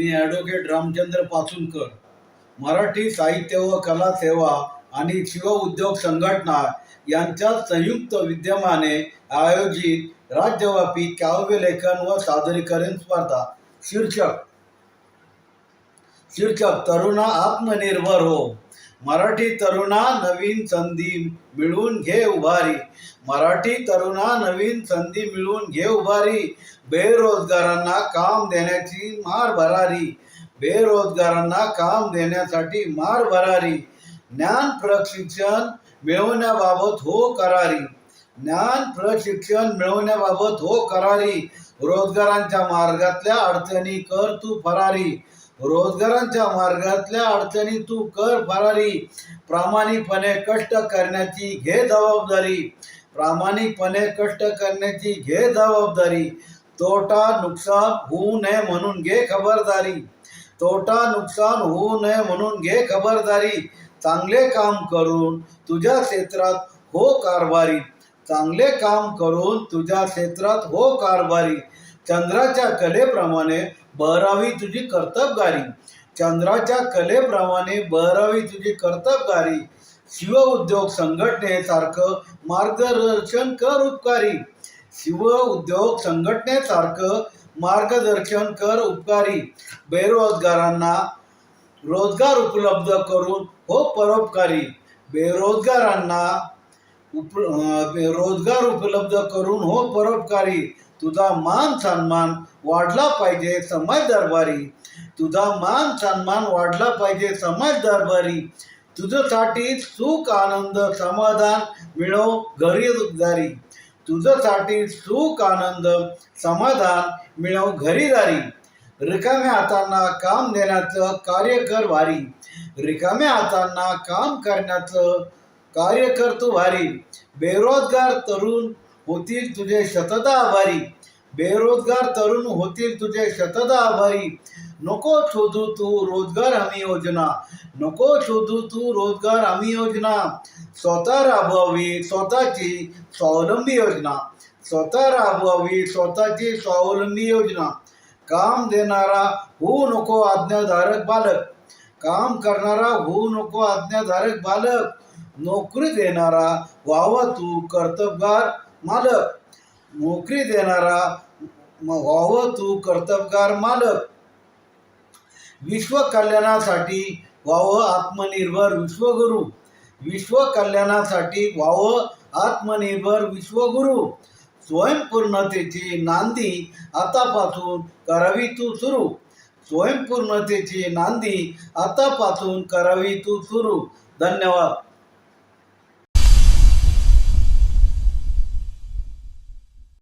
मी advocate Ramchandra Pachunkar. Marathi साहित्य व कला सेवा आणि शिव उद्योग संघटना यांच्या संयुक्त विद्यमाने आयोजित राज्यव्यापी काव्यलेखन व सादरीकरण स्पर्धा. शीर्षक. शीर्षक तरुणा आत्मनिर्भर हो. मराठी तरुणा नवीन संधी मिळवून घे उभारी. मराठी तरुणा नवीन संधी मिळवून घे उभारी. बेरोजगारांना काम देण्याची मार भरारी. बेरोजगारांना काम देण्यासाठी मार भरारी. ज्ञान प्रशिक्षण मिळवण्याबाबत हो करारी. ज्ञान प्रशिक्षण मिळवण्याबाबत हो करारी. रोजगारांच्या मार्गातल्या अडचणी कर तू फरारी. रोजगारांच्या मार्गातल्या अडचणी तू कर फरारी. प्रामाणिकपणे कष्ट करण्याची घे जबाबदारी. प्रामाणिकपणे कष्ट करण्याची घे जबाबदारी. तोटा नुकसान होऊ नये म्हणून घे खबरदारी. तोटा नुकसान होऊ नये म्हणून घे खबरदारी. चांगले काम करून तुझ्या क्षेत्रात हो कारभारी. चांगले काम करून तुझ्या क्षेत्रात हो कारभारी. चंद्राच्या कलेप्रमाणे बहरावी तुझी कर्तबगारी. चंद्राच्या कलेप्रमाणे बहरावी तुझी कर्तबगारी. शिव उद्योग संघटनेसारखं मार्गदर्शन कर उपकारी. शिव उद्योग संघटनेसारखं मार्गदर्शन कर उपकारी. बेरोजगारांना रोजगार उपलब्ध करून हो परोपकारी. बेरोजगारांना उप रोजगार उपलब्ध करून हो परोपकारी. तुझा मान सन्मान वाढला पाहिजे समाज दरबारी. तुझा मान सन्मान वाढला पाहिजे समाज दरबारी. तुझ्यासाठी सुख आनंद समाधान मिळव घरी दारी तुझ्यासाठी सुख आनंद समाधान मिळव घरीदारी रिकाम्या हातांना काम देण्याचं कार्य कर भारी. रिकाम्या हातांना काम करण्याचं कार्य कर तू भारी. बेरोजगार तरुण होतील तुझे शतदा आभारी. बेरोजगार तरुण होतील तुझे शतदा आभारी. नको शोधू तू रोजगार हमी योजना. नको शोधू तू रोजगार हमी योजना. स्वतः राबवावी स्वतःची स्वावलंबी योजना. स्वतः राबवावी स्वतःची स्वावलंबी योजना. काम देणारा होऊ नको आज्ञाधारक बालक. काम करणारा होऊ नको आज्ञाधारक बालक. नोकरी देणारा व्हावा तू कर्तबगार. मालक. नोकरी देणारा म- व्हावं तू कर्तबगार मालक. विश्व कल्याणासाठी व्हावं आत्मनिर्भर विश्वगुरु. विश्व कल्याणासाठी व्हावं आत्मनिर्भर विश्वगुरु. स्वयंपूर्णतेची नांदी आतापासून करावी तू सुरू. स्वयंपूर्णतेची नांदी आतापासून करावी तू सुरू. धन्यवाद.